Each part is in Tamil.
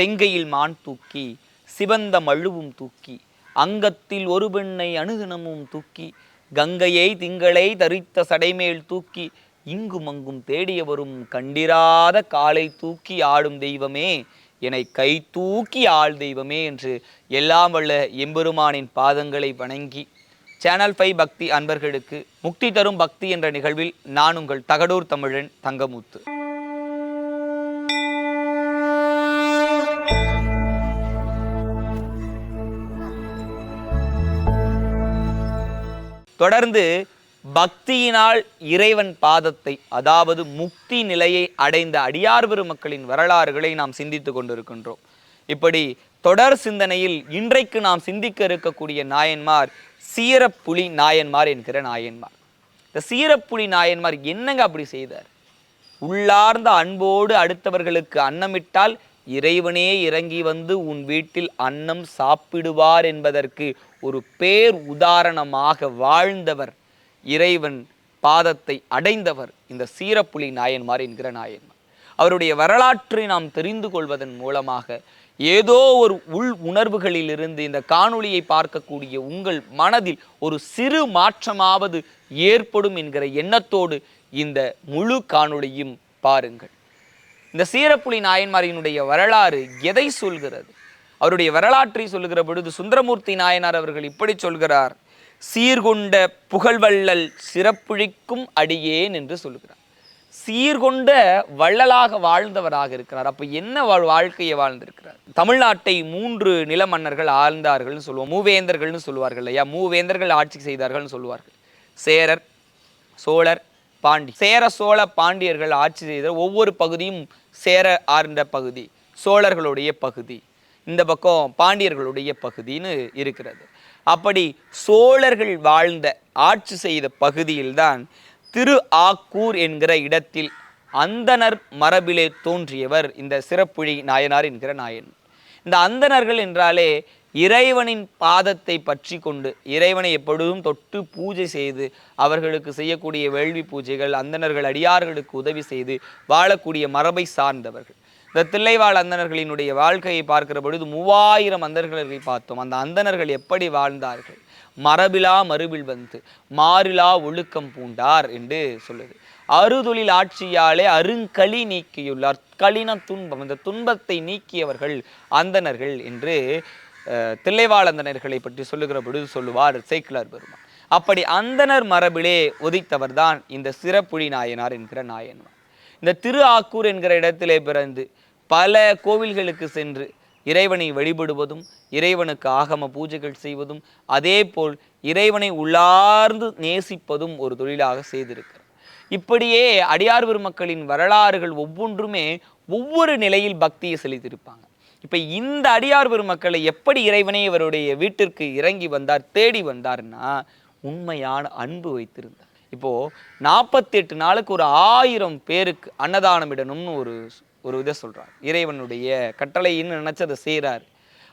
செங்கையில் மான் தூக்கி சிவந்த மழுவும் தூக்கி அங்கத்தில் ஒரு பெண்ணை அணுதினமும் தூக்கி கங்கையை திங்களை தரித்த சடைமேல் தூக்கி இங்கும் அங்கும் தேடிய வரும் கண்டிராத காலை தூக்கி ஆடும் தெய்வமே என்னை கை தூக்கி ஆள் தெய்வமே என்று எல்லாம் வல்ல எம்பெருமானின் பாதங்களை வணங்கி சேனல் ஃபைவ் பக்தி அன்பர்களுக்கு முக்தி தரும் பக்தி என்ற நிகழ்வில் நான் உங்கள் தகடூர் தமிழன் தங்கமுத்து. தொடர்ந்து பக்தியினால் இறைவன் பாதத்தை அதாவது முக்தி நிலையை அடைந்த அடியார் பெருமக்களின் வரலாறுகளை நாம் சிந்தித்து கொண்டிருக்கின்றோம். இப்படி தொடர் சிந்தனையில் இன்றைக்கு நாம் சிந்திக்க இருக்கக்கூடிய நாயன்மார் சீரப்புலி நாயன்மார் என்கிற நாயன்மார். இந்த சீரப்புலி நாயன்மார் என்னங்க அப்படி செய்தார்? உள்ளார்ந்த அன்போடு அடுத்தவர்களுக்கு அன்னமிட்டால் இறைவனே இறங்கி வந்து உன் வீட்டில் அன்னம் சாப்பிடுவார் என்பதற்கு ஒரு பேர் உதாரணமாக வாழ்ந்தவர் இறைவன் பாதத்தை அடைந்தவர் இந்த சீரப்புலி நாயன்மார் என்கிற நாயன்மார். அவருடைய வரலாற்றை நாம் தெரிந்து கொள்வதன் மூலமாக ஏதோ ஒரு உள் உணர்வுகளிலிருந்து இந்த காணொளியை பார்க்கக்கூடிய உங்கள் மனதில் ஒரு சிறு மாற்றமாவது ஏற்படும் என்கிற எண்ணத்தோடு இந்த முழு காணொளியும் பாருங்கள். இந்த சீரப்புலி நாயன்மாரினுடைய வரலாறு எதை சொல்கிறது? அவருடைய வரலாற்றை சொல்லுகிற பொழுது சுந்தரமூர்த்தி நாயனார் அவர்கள் இப்படி சொல்கிறார். சீர்கொண்ட புகழ்வள்ளல் சிறப்புழிக்கும் அடியேன் என்று சொல்லுகிறார். சீர்கொண்ட வள்ளலாக வாழ்ந்தவராக இருக்கிறார். அப்போ என்ன வாழ் வாழ்க்கையை வாழ்ந்திருக்கிறார்? தமிழ்நாட்டை மூன்று நில மன்னர்கள் ஆழ்ந்தார்கள்னு சொல்லுவோம். மூவேந்தர்கள்னு சொல்லுவார்கள் இல்லையா? மூவேந்தர்கள் ஆட்சி செய்தார்கள்னு சொல்லுவார்கள். சேரர் சோழர் பாண்டி. சேர சோழ பாண்டியர்கள் ஆட்சி செய்த ஒவ்வொரு பகுதியும் சேர ஆர்ந்த பகுதி சோழர்களுடைய பகுதி. இந்த பக்கம் பாண்டியர்களுடைய பகுதின்னு இருக்கிறது. அப்படி சோழர்கள் வாழ்ந்த ஆட்சி செய்த பகுதியில்தான் திரு ஆக்கூர் என்கிற இடத்தில் அந்தணர் மரபிலே தோன்றியவர் இந்த சிறப்புழி நாயனார் என்கிற நாயன். இந்த அந்தணர்கள் என்றாலே இறைவனின் பாதத்தை பற்றி கொண்டு இறைவனை எப்பொழுதும் தொட்டு பூஜை செய்து அவர்களுக்கு செய்யக்கூடிய வேள்வி பூஜைகள் அந்தணர்கள் அடியார்களுக்கு உதவி செய்து வாழக்கூடிய மரபை சார்ந்தவர்கள். இந்த தில்லைவாழ் அந்தணர்களினுடைய வாழ்க்கையை பார்க்கிற பொழுது மூவாயிரம் அந்தணர்களை பார்த்தோம். அந்த அந்தணர்கள் எப்படி வாழ்ந்தார்கள்? மரபிலா மறுபில் வந்து மாறிலா ஒழுக்கம் பூண்டார் என்று சொல்லுது. அறுதொழில் ஆட்சியாலே அருங்களி நீக்கியுள்ளார். களின துன்பம் இந்த துன்பத்தை நீக்கியவர்கள் அந்தணர்கள் என்று தில்லைவாழ் அந்தணர்களை பற்றி சொல்லுகிற பொழுது சொல்லுவார் சேக்கிலார் பெருமான். அப்படி அந்தணர் மரபிலே உதித்தவர்தான் இந்த சிறப்புழி நாயனார் என்கிற நாயன்மார். இந்த திரு ஆக்கூர் என்கிற இடத்திலே பிறந்து பல கோவில்களுக்கு சென்று இறைவனை வழிபடுவதும் இறைவனுக்கு ஆகம பூஜைகள் செய்வதும் அதே போல் இறைவனை உள்ளார்ந்து நேசிப்பதும் ஒரு தொழிலாக செய்திருக்கிறார் இப்படியே அடியார் பெருமக்களின் வரலாறுகள் ஒவ்வொன்றுமே ஒவ்வொரு நிலையில் பக்தியை செலுத்தியிருப்பாங்க. இப்போ இந்த அடியார் பெருமக்களை எப்படி இறைவனை இவருடைய வீட்டிற்கு இறங்கி வந்தார் தேடி வந்தார்னா உண்மையான அன்பு வைத்திருந்தார். இப்போது நாற்பத்தெட்டு நாளுக்கு ஒரு ஆயிரம் பேருக்கு அன்னதானம் இடணும்னு ஒரு ஒரு இதை சொல்கிறார் இறைவனுடைய கட்டளைன்னு நினச்சி அதை செய்கிறார்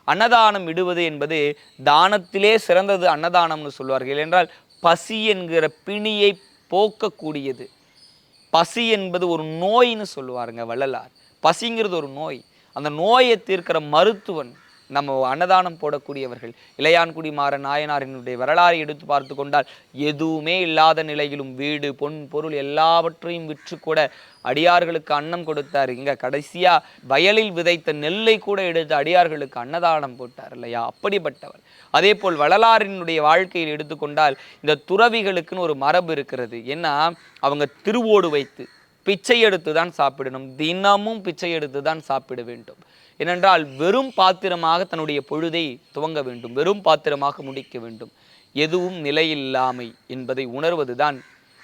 அன்னதானம் இடுவது என்பது தானத்திலே சிறந்தது அன்னதானம்னு சொல்வார்கள். என்றால் பசி என்கிற பிணியை போக்கக்கூடியது. பசி என்பது ஒரு நோயின்னு சொல்லுவாருங்க வள்ளலார். பசிங்கிறது ஒரு நோய். அந்த நோயை தீர்க்கிற மருத்துவன் நம்ம அன்னதானம் போடக்கூடியவர்கள் இளையான்குடி மாற நாயனாரினுடைய வரலாறை எடுத்து பார்த்து கொண்டால் எதுவுமே இல்லாத நிலையிலும் வீடு பொன் பொருள் எல்லாவற்றையும் விற்று கூட அடியார்களுக்கு அன்னம் கொடுத்தார். இங்கே கடைசியா வயலில் விதைத்த நெல்லை கூட எடுத்து அடியார்களுக்கு அன்னதானம் போட்டார் இல்லையா? அப்படிப்பட்டவர். அதே போல் வள்ளலாரினுடைய வாழ்க்கையில் எடுத்துக்கொண்டால் இந்த துறவிகளுக்குன்னு ஒரு மரபு இருக்கிறது. ஏன்னா அவங்க திருவோடு வைத்து பிச்சை எடுத்து தான் சாப்பிடணும். தினமும் பிச்சை எடுத்து தான் சாப்பிட வேண்டும். ஏனென்றால் வெறும் பாத்திரமாக தன்னுடைய பொழுதை துவங்க வேண்டும் வெறும் பாத்திரமாக முடிக்க வேண்டும். எதுவும் நிலையில்லாமை என்பதை உணர்வதுதான்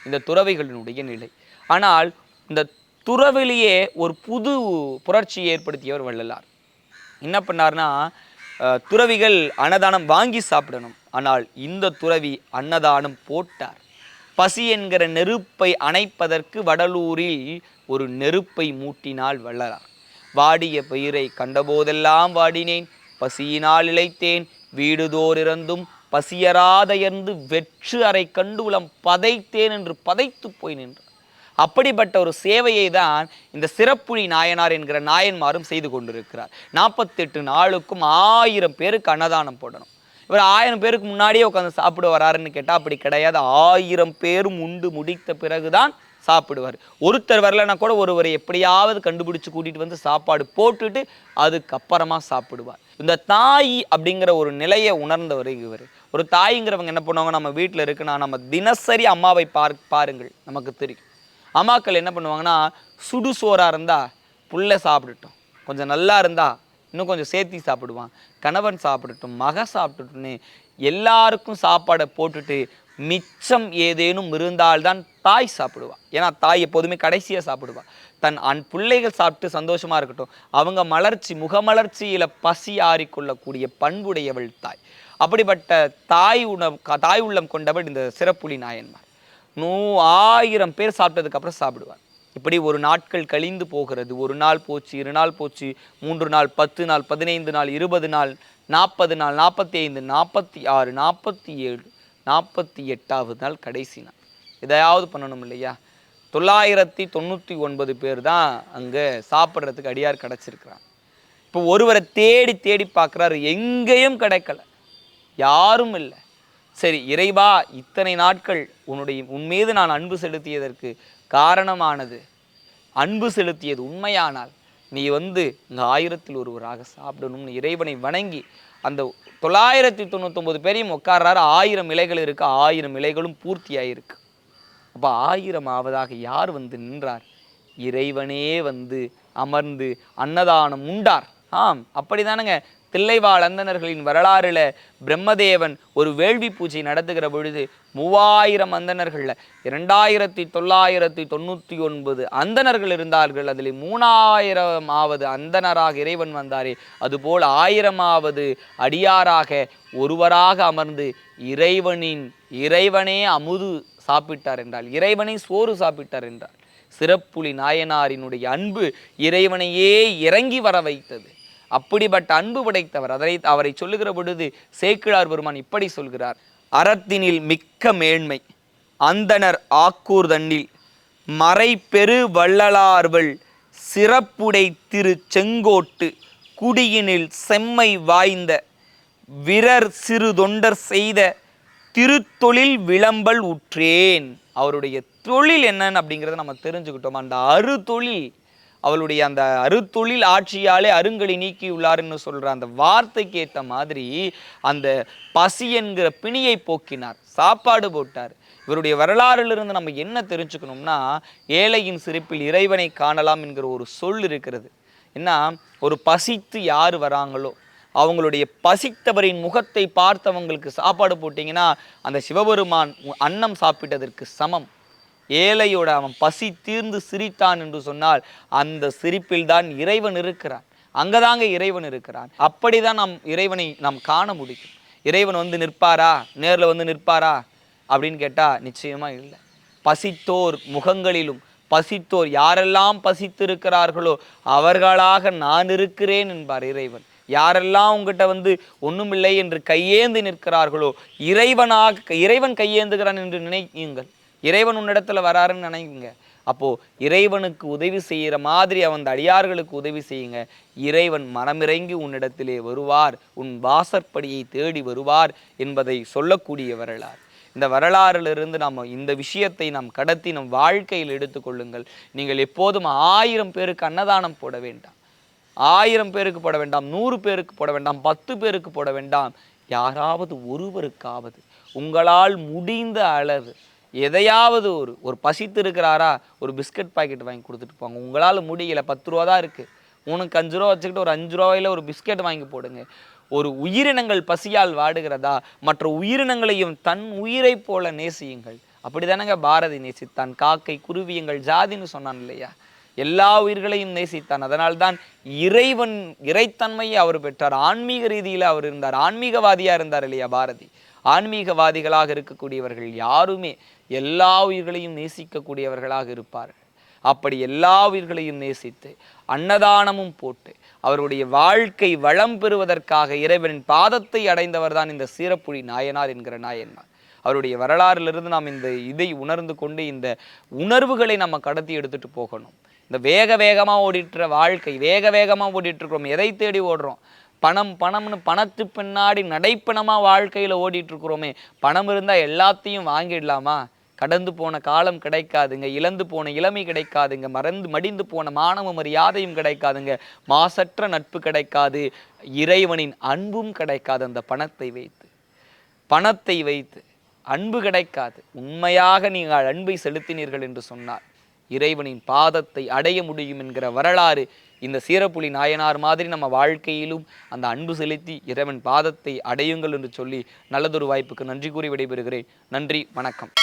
இந்த துறவிகளினுடைய நிலை. ஆனால் இந்த துறவிலேயே ஒரு புது புரட்சியை ஏற்படுத்தியவர் வள்ளலார். என்ன பண்ணார்னா துறவிகள் அன்னதானம் வாங்கி சாப்பிடணும். ஆனால் இந்த துறவி அன்னதானம் போட்டார். பசி என்கிற நெருப்பை அணைப்பதற்கு வடலூரில் ஒரு நெருப்பை மூட்டினால் வள்ளலார். வாடிய பயிரை கண்டபோதெல்லாம் வாடினேன். பசியினால் இழைத்தேன். வீடுதோர் பசியராதையர்ந்து வெற்று அறை கண்டு உளம் பதைத்தேன் என்று பதைத்து போய் நின்றார் அப்படிப்பட்ட ஒரு சேவையை தான் இந்த சிறப்புழி நாயனார் என்கிற நாயன்மாரும் செய்து கொண்டிருக்கிறார். நாற்பத்தெட்டு நாளுக்கும் ஆயிரம் பேருக்கு அன்னதானம் போடணும். இவர் ஆயிரம் பேருக்கு முன்னாடியே உட்காந்து சாப்பிட வராருன்னு கேட்டால் அப்படி கிடையாது. ஆயிரம் பேரும் உண்டு முடித்த பிறகுதான் சாப்பிடுவார். ஒருத்தர் வரலன்னா கூட ஒருவரை எப்படியாவது கண்டுபிடிச்சு கூட்டிகிட்டு வந்து சாப்பாடு போட்டுட்டு அதுக்கப்புறமா சாப்பிடுவார். இந்த தாய் அப்படிங்கிற ஒரு நிலையை உணர்ந்தவர் இவர். ஒரு தாய்ங்கிறவங்க என்ன பண்ணுவாங்க? நம்ம வீட்டில் இருக்குன்னா நம்ம தினசரி அம்மாவை பார் பாருங்கள் நமக்கு தெரியும். அம்மாக்கள் என்ன பண்ணுவாங்கன்னா சுடு சோறாக இருந்தால் புள்ள சாப்பிடட்டும். கொஞ்சம் நல்லா இருந்தால் இன்னும் கொஞ்சம் சேர்த்தி சாப்பிடுவான். கணவன் சாப்பிடட்டும் மக சாப்பிட்டுட்டுன்னு எல்லாருக்கும் சாப்பாடை போட்டுட்டு மிச்சம் ஏதேனும் இருந்தால்தான் தாய் சாப்பிடுவா. ஏன்னா தாய் எப்போதுமே கடைசியாக சாப்பிடுவா. தன் அன் பிள்ளைகள் சாப்பிட்டு சந்தோஷமாக இருக்கட்டும். அவங்க மலர்ச்சி முகமலர்ச்சியில் பசி ஆறிக்கொள்ளக்கூடிய பண்புடையவள் தாய். அப்படிப்பட்ட தாய் உணவு தாய் உள்ளம் கொண்டவள் இந்த சிறப்புலி நாயன்மார். நூ ஆயிரம் பேர் சாப்பிட்டதுக்கப்புறம் சாப்பிடுவார் இப்படி ஒரு நாட்கள் கழிந்து போகிறது. ஒரு நாள் போச்சு இரு நாள் போச்சு மூன்று நாள் பத்து நாள் பதினைந்து நாள் இருபது நாள் நாற்பது நாள் நாற்பத்தி ஐந்து நாற்பத்தி ஆறு நாற்பத்தி ஏழு நாற்பத்தி எட்டாவது நாள் கடைசி நாள். எதையாவது பண்ணணும் இல்லையா? தொள்ளாயிரத்தி தொண்ணூற்றி ஒன்பது பேர் தான் அங்கே சாப்பிட்றதுக்கு அடியார் கிடச்சிருக்கிறாங்க. இப்போ ஒருவரை தேடி தேடி பார்க்குறாரு. எங்கேயும் கிடைக்கல. யாரும் இல்லை. சரி இறைவா இத்தனை நாட்கள் உன்னுடைய உன்மீது நான் அன்பு செலுத்தியதற்கு காரணமானது. அன்பு செலுத்தியது உண்மையானால் நீ வந்து இந்த ஆயிரத்தில் ஒருவராக சாப்பிடணும்னு இறைவனை வணங்கி அந்த தொள்ளாயிரத்தி தொண்ணூத்தொம்பது பேரையும் உட்கார்றாரு. ஆயிரம் இலைகள் இருக்கு. ஆயிரம் இலைகளும் பூர்த்தியாயிருக்கு. அப்போ ஆயிரம் ஆவதாக யார் வந்து நின்றார்? இறைவனே வந்து அமர்ந்து அன்னதானம் உண்டார். ஆம் அப்படிதானங்க. தில்லைவாழ் அந்தனர்களின் வரலாறில் பிரம்மதேவன் ஒரு வேள்வி பூஜை நடத்துகிற பொழுது மூவாயிரம் அந்தனர்களில் இரண்டாயிரத்தி தொள்ளாயிரத்தி தொண்ணூற்றி ஒன்பது அந்தணர்கள் இருந்தார்கள். அதில் மூணாயிரமாவது அந்தனராக இறைவன் வந்தாரே. அதுபோல் ஆயிரமாவது அடியாராக ஒருவராக அமர்ந்து இறைவனின் இறைவனே அமுது சாப்பிட்டார் என்றால் இறைவனை சோறு சாப்பிட்டார் என்றால் சிறப்புலி நாயனாரினுடைய அன்பு இறைவனையே இறங்கி வர வைத்தது அப்படிப்பட்ட அன்பு படைத்தவர். அதனை அவரை சொல்லுகிற பொழுது சேக்கிழார் பெருமான் இப்படி சொல்கிறார். அறத்தினில் மிக்க மேன்மை அந்தணர் ஆக்கூர் தண்ணில் மறைபெரு வள்ளலார்வள் சிறப்புடை திரு செங்கோட்டு குடியினில் செம்மை வாய்ந்த விரர் சிறு தொண்டர் செய்த திருத்தொழில் விளம்பல் உற்றேன். அவருடைய தொழில் என்னன்னு அப்படிங்கிறத நம்ம தெரிஞ்சுக்கிட்டோம். அந்த அறுதொழில் அவளுடைய அந்த அறுத்தொழில் ஆட்சியாலே அருங்கலி நீக்கியுள்ளார்னு சொல்கிற அந்த வார்த்தைக்கு ஏற்ற மாதிரி அந்த பசி என்கிற பிணியை போக்கினார். சாப்பாடு போட்டார். இவருடைய வரலாறிலிருந்து நம்ம என்ன தெரிஞ்சுக்கணும்னா ஏழையின் சிரிப்பில் இறைவனை காணலாம் என்கிற ஒரு சொல் இருக்கிறது. என்ன? ஒரு பசித்து யார் வராங்களோ அவங்களுடைய பசித்தவரின் முகத்தை பார்த்தவங்களுக்கு சாப்பாடு போட்டிங்கன்னா அந்த சிவபெருமான் அன்னம் சாப்பிட்டதற்கு சமம். ஏழையோட அவன் பசி தீர்ந்து சிரித்தான் என்று சொன்னால் அந்த சிரிப்பில் தான் இறைவன் இருக்கிறான். அங்கதாங்க இறைவன் இருக்கிறான். அப்படிதான் நாம் இறைவனை நாம் காண முடியும். இறைவன் வந்து நிற்பாரா? நேரில் வந்து நிற்பாரா? அப்படின்னு கேட்டால் நிச்சயமாக இல்லை. பசித்தோர் முகங்களிலும் பசித்தோர் யாரெல்லாம் பசித்திருக்கிறார்களோ அவர்களாக நான் இருக்கிறேன் என்பார் இறைவன். யாரெல்லாம் உங்ககிட்ட வந்து ஒன்றுமில்லை என்று கையேந்து நிற்கிறார்களோ இறைவனாக இறைவன் கையேந்துகிறான் என்று நினையுங்கள். இறைவன் உன்னிடத்துல வராருன்னு நினைக்குங்க. அப்போது இறைவனுக்கு உதவி செய்கிற மாதிரி அவன் அடியார்களுக்கு உதவி செய்யுங்க. இறைவன் மனமிறங்கி உன்னிடத்திலே வருவார். உன் வாசற்படியை தேடி வருவார் என்பதை சொல்லக்கூடிய வரலாறு. இந்த வரலாறிலிருந்து நாம் இந்த விஷயத்தை நாம் கடத்தி நம் வாழ்க்கையில் எடுத்துக்கொள்ளுங்கள் நீங்கள் எப்போதும் ஆயிரம் பேருக்கு அன்னதானம் போட வேண்டாம். ஆயிரம் பேருக்கு போட வேண்டாம். நூறு பேருக்கு போட வேண்டாம். பத்து பேருக்கு போட வேண்டாம். யாராவது ஒருவருக்காவது உங்களால் முடிந்த அளவு எதையாவது ஒரு ஒரு பசித்து இருக்கிறாரா ஒரு பிஸ்கட் பாக்கெட் வாங்கி கொடுத்துட்டு போங்க. உங்களால் முடியல பத்து ரூபா தான் இருக்குது உனக்கு அஞ்சு ரூபா வச்சுக்கிட்டு ஒரு அஞ்சு ரூபாயில ஒரு பிஸ்கட் வாங்கி போடுங்க. ஒரு உயிரினங்கள் பசியால் வாடுகிறதா மற்ற உயிரினங்களையும் தன் உயிரைப் போல நேசியுங்கள். அப்படிதானங்க பாரதி நேசித்தான். காக்கை குருவி எங்கள் ஜாதின்னு சொன்னான் இல்லையா? எல்லா உயிர்களையும் நேசித்தான். அதனால்தான் இறைவன் இறைத்தன்மையை அவர் பெற்றார். ஆன்மீக ரீதியில் அவர் இருந்தார். ஆன்மீகவாதியாக இருந்தார் இல்லையா பாரதி? ஆன்மீகவாதிகளாக இருக்கக்கூடியவர்கள் யாருமே எல்லா உயிர்களையும் நேசிக்கக்கூடியவர்களாக இருப்பார்கள். அப்படி எல்லா உயிர்களையும் நேசித்து அன்னதானமும் போட்டு அவருடைய வாழ்க்கை வளம் பெறுவதற்காக இறைவனின் பாதத்தை அடைந்தவர் தான் இந்த சீரப்புழி நாயனார் என்கிற நாயன்மார். அவருடைய வரலாறிலிருந்து நாம் இந்த இதை உணர்ந்து கொண்டு இந்த உணர்வுகளை நம்ம கடத்தி எடுத்துட்டு போகணும். இந்த வேக வேகமாக ஓடிட்டுற வாழ்க்கை வேக வேகமாக ஓடிட்டு இருக்கிறோம் எதை தேடி ஓடுறோம்? பணம் பணம்னு பணத்து பின்னாடி நடைப்பணமாக வாழ்க்கையில் ஓடிட்டுருக்குறோமே பணம் இருந்தால் எல்லாத்தையும் வாங்கிடலாமா? கடந்து போன காலம் கிடைக்காதுங்க இழந்து போன இளமை கிடைக்காதுங்க மறந்து மடிந்து போன மானவ மரியாதையும் கிடைக்காதுங்க மாசற்ற நட்பு கிடைக்காது இறைவனின் அன்பும் கிடைக்காது அந்த பணத்தை வைத்து. பணத்தை வைத்து அன்பு கிடைக்காது. உண்மையாக நீங்கள் அன்பை செலுத்தினீர்கள் என்று சொன்னார் இறைவனின் பாதத்தை அடைய முடியும் என்கிற வரலாறு இந்த சீரப்புலி நாயனார் மாதிரி நம்ம வாழ்க்கையிலும் அந்த அன்பு செலுத்தி இறைவன் பாதத்தை அடையுங்கள் என்று சொல்லி நல்லதொரு வாய்ப்புக்கு நன்றி கூறி விடைபெறுகிறேன். நன்றி வணக்கம்.